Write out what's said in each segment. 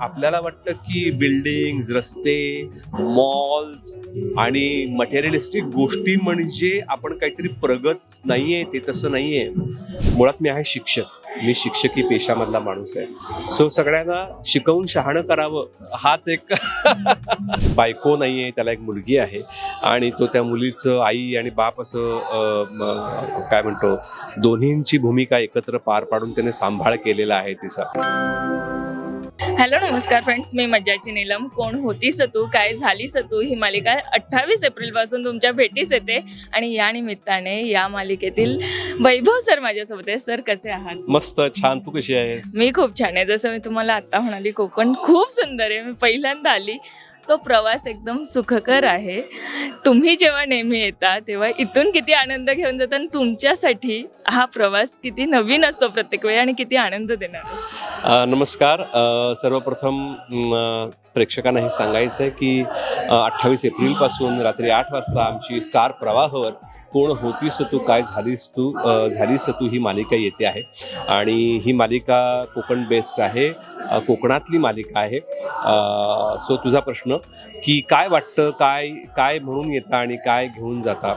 आपल्याला वाटतं की बिल्डिंग रस्ते मॉल्स आणि मटेरियलिस्टिक गोष्टी म्हणजे आपण काहीतरी प्रगत नाहीये ते तसं नाहीये. मुळात मी आहे शिक्षक. मी शिक्षकी पेशामधला माणूस आहे. सो सगळ्यांना शिकवून शहाणं करावं हाच एक बायको नाही आहे त्याला एक मुलगी आहे. आणि तो त्या मुलीचं आई आणि बाप असं काय म्हणतो दोन्हींची भूमिका एकत्र पार पाडून त्याने सांभाळ केलेला आहे तिचा. हॅलो नमस्कार फ्रेंड्स मी मज्जाची नीलम. कोण होतीस तू? काय झालीस तू? ही मालिका अठ्ठावीस एप्रिलपासून तुमच्या भेटीस येते. आणि या निमित्ताने या मालिकेतील वैभव सर माझ्यासोबत आहे सर कसे आहात? मस्त छान. तू कशी आहेस? मी खूप छान आहे. जसं मी तुम्हाला आता म्हणाली कोकण खूप सुंदर आहे. मी पहिल्यांदा आली. तो प्रवास एकदम सुखकर आहे. तुम्ही जेव्हा नेहमी येता तेव्हा इथून किती आनंद घेऊन जाता आणि तुमच्यासाठी हा प्रवास किती नवीन असतो प्रत्येक वेळी आणि किती आनंद देणार असतो. नमस्कार. सर्वप्रथम प्रेक्षकांना हे सांगायचं आहे की अठ्ठावीस एप्रिलपासून रात्री आठ वाजता आमची स्टार प्रवाहवर कोण होतीस तू काय झालीस तू झालीस तू ही मालिका येते आहे. आणि ही मालिका कोकण बेस्ड आहे कोकणातली मालिका आहे. सो तुझा प्रश्न की काय वाटतं काय काय म्हणून येतं आणि काय घेऊन जाता?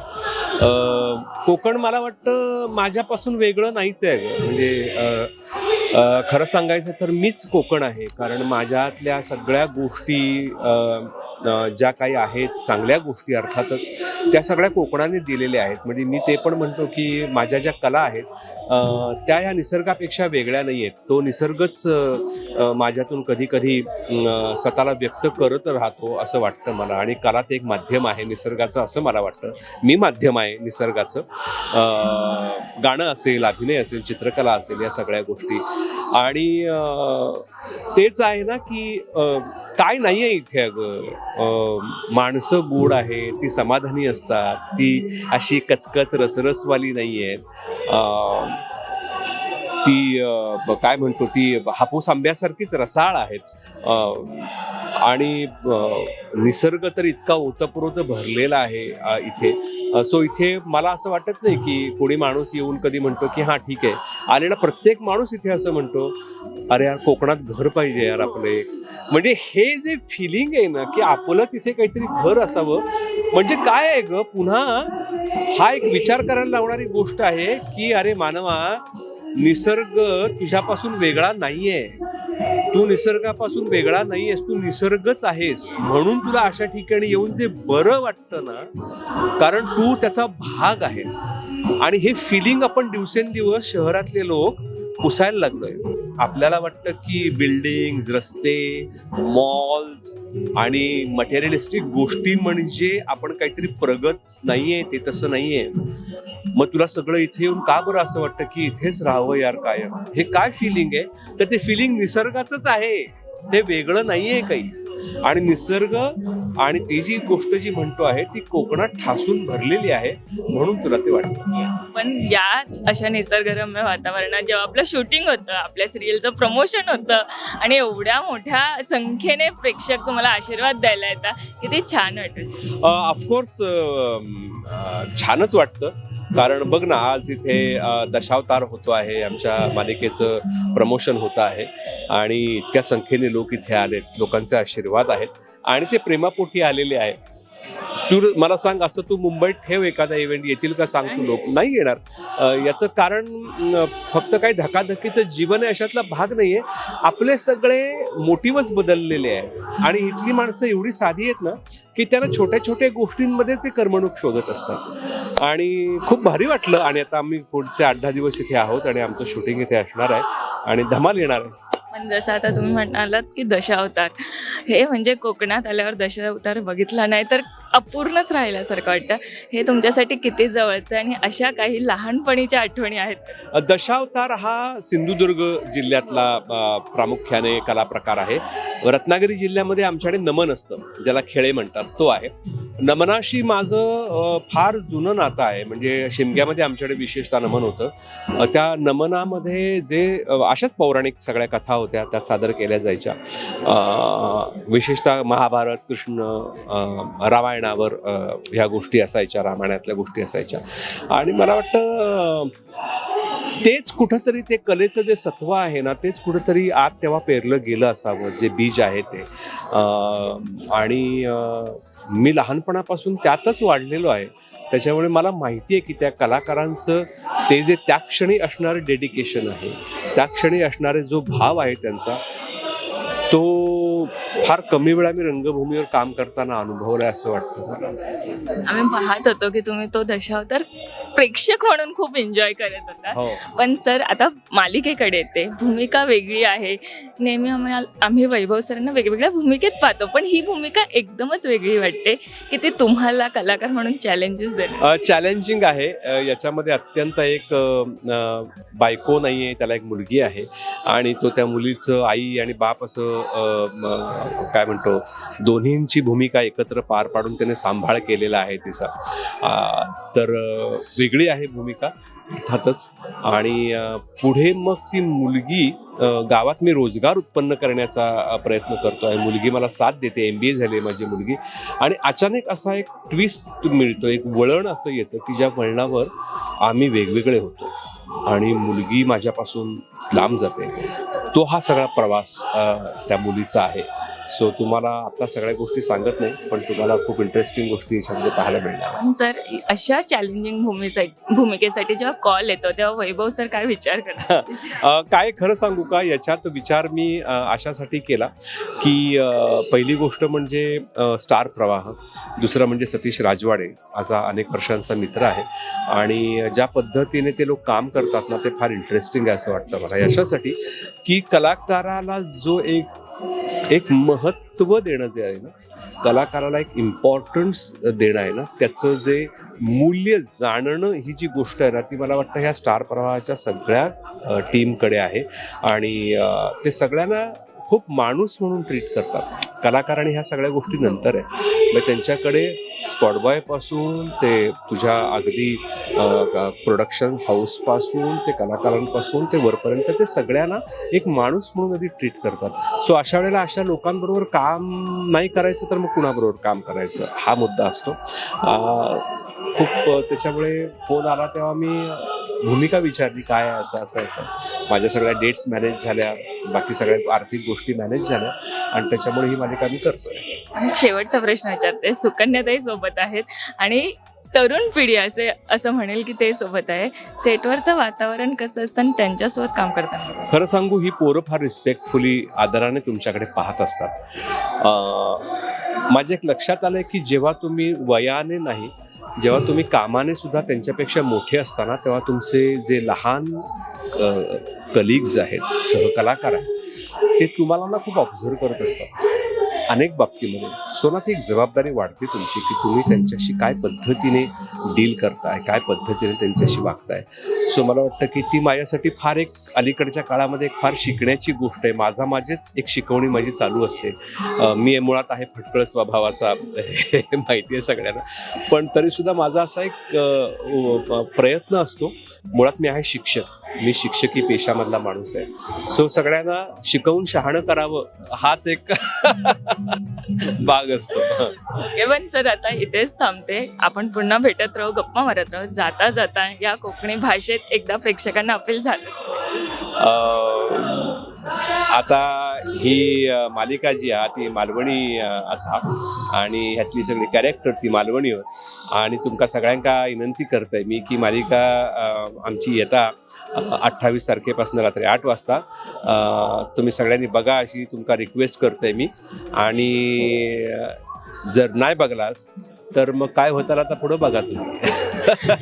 कोकण मला वाटतं माझ्यापासून वेगळं नाहीच आहे. म्हणजे खरं सांगायचं तर मीच कोकण आहे. कारण माझ्यातल्या सगळ्या गोष्टी ज्या काही आहेत चांगल्या गोष्टी अर्थातच त्या सगळ्या कोकणाने दिलेल्या आहेत. म्हणजे मी ते पण म्हणतो की माझ्या ज्या कला आहेत त्या या निसर्गापेक्षा वेगळ्या नाही आहेत. तो निसर्गच माझ्यातून कधी कधी स्वतःला व्यक्त करत राहतो असं वाटतं मला. आणि कला ते एक माध्यम आहे निसर्गाचं असं मला वाटतं. मी माध्यम आहे निसर्गाचं. गाणं असेल अभिनय असेल चित्रकला असेल या सगळ्या गोष्टी. आणि तेच आहे ना की काय नाही आहे इथे अगं. माणसं गोड आहे ती समाधानी असतात ती अशी कचकच रसरसवाली नाही आहेत ती काय म्हणतो ती हापूस आंब्यासारखीच रसाळ आहेत. आणि निसर्ग तर इतका ओतप्रोत भरलेला आहे इथे. सो इथे मला असं वाटत नाही की कोणी माणूस येऊन कधी म्हणतो की हां ठीक आहे. आलेला प्रत्येक माणूस इथे असं म्हणतो अरे यार कोकणात घर पाहिजे यार आपले. म्हणजे हे जे फिलिंग आहे ना की आपलं तिथे काहीतरी घर असावं म्हणजे काय आहे ग? पुन्हा हा एक विचार करायला लावणारी गोष्ट आहे की अरे मानवा निसर्ग तुझ्यापासून वेगळा नाहीये. तू निसर्गापासून वेगळा नाहीयेस तू निसर्गच आहेस. म्हणून तुला अशा ठिकाणी येऊन जे बरं वाटतं ना कारण तू त्याचा भाग आहेस. आणि हे फिलिंग आपण दिवसेंदिवस शहरातले लोक पुसायला लागलोय. आपल्याला वाटतं की बिल्डिंग रस्ते मॉल्स आणि मटेरियलिस्टिक गोष्टी म्हणजे आपण काहीतरी प्रगत नाहीये ते तसं नाहीये. मग तुला सगळं इथे येऊन का बरं असं वाटतं की इथेच राहावं यार कायम? हे काय फिलिंग आहे? तर ते फिलिंग निसर्गाचंच आहे. ते वेगळं नाहीये काही. आणि निसर्ग आणि ती जी गोष्ट जी म्हणतो आहे ती कोकणात ठासून भरलेली आहे म्हणून तुला ते वाटतं. पण याच अशा निसर्गरम्य वातावरणात जेव्हा आपलं शूटिंग होतं आपल्या सिरियलचं प्रमोशन होतं आणि एवढ्या मोठ्या संख्येने प्रेक्षक तुम्हाला आशीर्वाद द्यायला येतात किती छान वाटत. ऑफकोर्स छानच वाटतं. कारण बघ ना आज इथे दशावतार होतो आहे आमच्या मालिकेचं प्रमोशन होतं आहे. आणि इतक्या संख्येने लोक इथे आलेत लोकांचे आशीर्वाद आहेत. आणि ते प्रेमापोटी आलेले आहेत. तू मला सांग असं तू मुंबईत ठेव एखादा इव्हेंट येतील का सांग तू लोक? नाही येणार. याचं कारण फक्त काही धकाधकीचं जीवन आहे अशातला भाग नाहीये. आपले सगळे मोटिव्हच बदललेले आहे आणि इथली माणसं एवढी साधी आहेत ना की त्यांना छोट्या छोट्या गोष्टींमध्ये ते करमणूक शोधत असतात. आणि खूप भारी वाटलं. आणि आता आम्ही पुढचे आठ दहा दिवस इथे आहोत आणि आमचं शूटिंग इथे असणार आहे. आणि धमाल येणार आहे. पण जसं आता तुम्ही म्हणालात की दशावतार हे म्हणजे कोकणात आल्यावर दशावतार बघितला नाही तर अपूर्णच राहिल्यासारखं वाटतं. हे तुमच्यासाठी किती जवळचं आहे आणि अशा काही लहानपणीच्या आठवणी आहेत? दशावतार हा सिंधुदुर्ग जिल्ह्यातला प्रामुख्याने कला प्रकार आहे. रत्नागिरी जिल्ह्यामध्ये आमच्याकडे नमन असतं ज्याला खेळे म्हणतात तो आहे. नमनाशी माझं फार जुनं नातं आहे. म्हणजे शिमग्यामध्ये आमच्याकडे विशेषतः नमन होतं. त्या नमनामध्ये जे अशाच पौराणिक सगळ्या कथा होत्या त्या सादर केल्या जायच्या. विशेषतः महाभारत कृष्ण रामायण रामायणावर ह्या गोष्टी असायच्या रामायणातल्या गोष्टी असायच्या. आणि मला वाटतं तेच कुठंतरी ते कलेचं जे सत्व आहे ना तेच कुठंतरी आत तेव्हा पेरलं गेलं असावं जे बीज आहे ते. आणि मी लहानपणापासून त्यातच वाढलेलो आहे. त्याच्यामुळे मला माहिती आहे की त्या कलाकारांचं ते जे त्या क्षणी असणारं डेडिकेशन आहे त्या क्षणी असणारे जो भाव आहे त्यांचा फार कमी वेळा मी रंगभूमीवर काम करताना अनुभवलं असं वाटतं. मला आम्ही पाहत होतो की तुम्ही तो दशावतार प्रेक्षक म्हणून खूप एन्जॉय करत होता. हो. पण सर आता मालिकेकडे येते. भूमिका वेगळी आहे. नेहमी आम्ही आम्ही वैभव सरांना वेगवेगळ्या भूमिकेत पाहतो पण ही भूमिका एकदमच वेगळी वाटते की ते तुम्हाला कलाकार म्हणून चॅलेंजेस देणार चॅलेंजिंग आहे. याच्यामध्ये अत्यंत एक बायको नाही आहे त्याला एक मुलगी आहे. आणि तो त्या मुलीचं आई आणि बाप असं काय म्हणतो दोन्हींची भूमिका एकत्र पार पाडून त्याने सांभाळ केलेला आहे तिचा. तर वेगळी आहे भूमिका अर्थातच. आणि पुढे मग ती मुलगी गावात मी रोजगार उत्पन्न करण्याचा प्रयत्न करतो आहे मुलगी मला साथ देते एम बी ए झाली आहे माझी मुलगी. आणि अचानक असा एक ट्विस्ट मिळतो एक वळण असं येतं की ज्या वळणावर आम्ही वेगवेगळे होतो. आणि मुलगी माझ्यापासून लांब जाते. तो हा सगळा प्रवास त्या मुलीचा आहे. सो तुम्हाला आता सगळ्या गोष्टी सांगत नाही पण तुम्हाला खूप इंटरेस्टिंग गोष्टी याच्यामध्ये पाहायला मिळणार. पण सर अशा चॅलेंजिंग भूमीसाठी भूमिकेसाठी जेव्हा कॉल येतो तेव्हा वैभव सर काय विचार अ, काय खरं सांगू का? याच्यात विचार मी अ, अशासाठी केला की अ, पहिली गोष्ट म्हणजे अ, स्टार प्रवाह. दुसरं म्हणजे सतीश राजवाडे माझा अनेक वर्षांचा मित्र आहे. आणि ज्या पद्धतीने ते लोक काम करतात ना ते फार इंटरेस्टिंग आहे असं वाटतं मला. याच्यासाठी की कलाकाराला जो एक एक महत्त्व देणं जे आहे ना कलाकाराला एक इम्पॉर्टन्स देणं आहे ना त्याचं जे मूल्य जाणणं ही जी गोष्ट आहे ना ती मला वाटतं ह्या स्टार प्रवाहाच्या सगळ्या टीमकडे आहे. आणि ते सगळ्यांना खूप माणूस म्हणून ट्रीट करतात. कलाकार आणि ह्या सगळ्या गोष्टी नंतर आहे. मग त्यांच्याकडे स्पॉटबॉयपासून ते तुझ्या अगदी प्रोडक्शन हाऊसपासून ते कलाकारांपासून ते वरपर्यंत ते सगळ्यांना एक माणूस म्हणून आधी ट्रीट करतात. सो अशा वेळेला अशा लोकांबरोबर काम नाही करायचं तर मग कुणाबरोबर काम करायचं? हा मुद्दा असतो. खूप त्याच्यामुळे फोन आला तेव्हा मी भूमिका विचारली काय आहे असं असं असं. माझ्या सगळ्या डेट्स मॅनेज झाल्या बाकी सगळ्या आर्थिक गोष्टी मॅनेज झाल्या आणि त्याच्यामुळे ही मालिका मी करतोय. आणि शेवटचा प्रश्न विचारते सुकन्याताई सोबत आहेत आणि तरुण पिढी असे असं म्हणेल की ते सोबत आहे. सेटवरचं वातावरण कसं असतं आणि त्यांच्यासोबत काम करताना? खरं सांगू ही पोरं फार रिस्पेक्टफुली आदराने तुमच्याकडे पाहत असतात. अं, माझ्या एक लक्षात आलं की जेव्हा तुम्ही वयाने नाही जेव्हा तुम्ही कामाने सुद्धा त्यांच्यापेक्षा मोठे असताना तेव्हा तुमचे जे लहान कलिग्ज आहेत सहकलाकार आहेत ते तुम्हाला ना खूप ऑब्झर्व करत असतात. अनेक बाबतीमध्ये. सोनात एक जबाबदारी वाढते तुमची की तुम्ही त्यांच्याशी काय पद्धतीने डील करताय काय पद्धतीने त्यांच्याशी वागताय. सो मला वाटतं की ती माझ्यासाठी फार एक अलीकडच्या काळामध्ये एक फार शिकण्याची गोष्ट आहे. माझा माझेच एक शिकवणी माझी चालू असते. मी मुळात आहे फटकळ स्वभावाचा हे माहिती आहे सगळ्यांना. पण तरीसुद्धा माझा असा एक प्रयत्न असतो. मुळात मी आहे शिक्षक. मी शिक्षकी पेशामधला माणूस आहे. सो सगळ्यांना शिकवून शहाणं करावं हाच एक भाग असतो. पण सर आता इथेच थांबते. आपण पुन्हा भेटत राहू गप्पा मारत राहू. जाता जाता या कोकणी भाषेत एकदा प्रेक्षकांना अपील झालं. आता ही मालिका जी आहे ती मालवणी अं, आसा आणि ह्यातली सगळी कॅरेक्टर ती मालवणी होत आणि तुमका सगळ्यांका विनंती करतोय मी की मालिका आमची येता. अठ्ठावीस तारखेपासून रात्री आठ वाजता तुम्ही सगळ्यांनी बघा अशी तुमका रिक्वेस्ट करतोय मी. आणि जर नाही बघलास तर मग काय होतं आता पुढं बघा तुम्ही.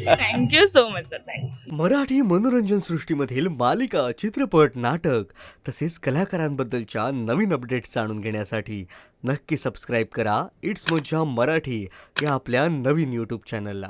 Thank you so much sir thank you Marathi मनोरंजन सृष्टीमधील मालिका चित्रपट नाटक तसेच कलाकारांबद्दलच्या नवीन अपडेट्स जाणून घेण्यासाठी नक्की सबस्क्राईब करा. इट्स मज्जा मराठी या आपल्या नवीन यूट्यूब चॅनलला